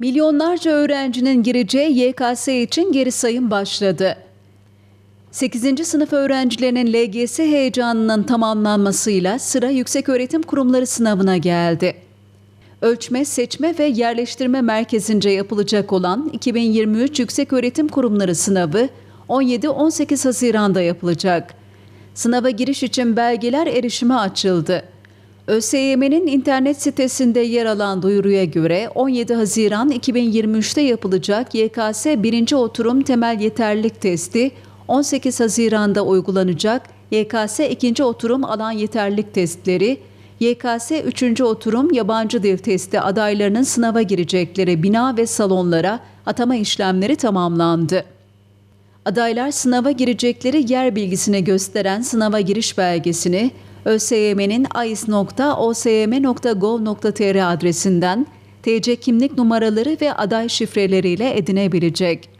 Milyonlarca öğrencinin gireceği YKS için geri sayım başladı. 8. sınıf öğrencilerinin LGS heyecanının tamamlanmasıyla sıra Yükseköğretim Kurumları sınavına geldi. Ölçme, Seçme ve Yerleştirme Merkezi'nce yapılacak olan 2023 Yükseköğretim Kurumları sınavı 17-18 Haziran'da yapılacak. Sınava giriş için belgeler erişime açıldı. ÖSYM'nin internet sitesinde yer alan duyuruya göre 17 Haziran 2023'te yapılacak YKS 1. oturum temel yeterlilik testi 18 Haziran'da uygulanacak YKS 2. oturum alan yeterlilik testleri, YKS 3. oturum yabancı dil testi adaylarının sınava girecekleri bina ve salonlara atama işlemleri tamamlandı. Adaylar sınava girecekleri yer bilgisini gösteren sınava giriş belgesini ÖSYM'nin ais.osym.gov.tr adresinden TC kimlik numaraları ve aday şifreleriyle edinebilecek.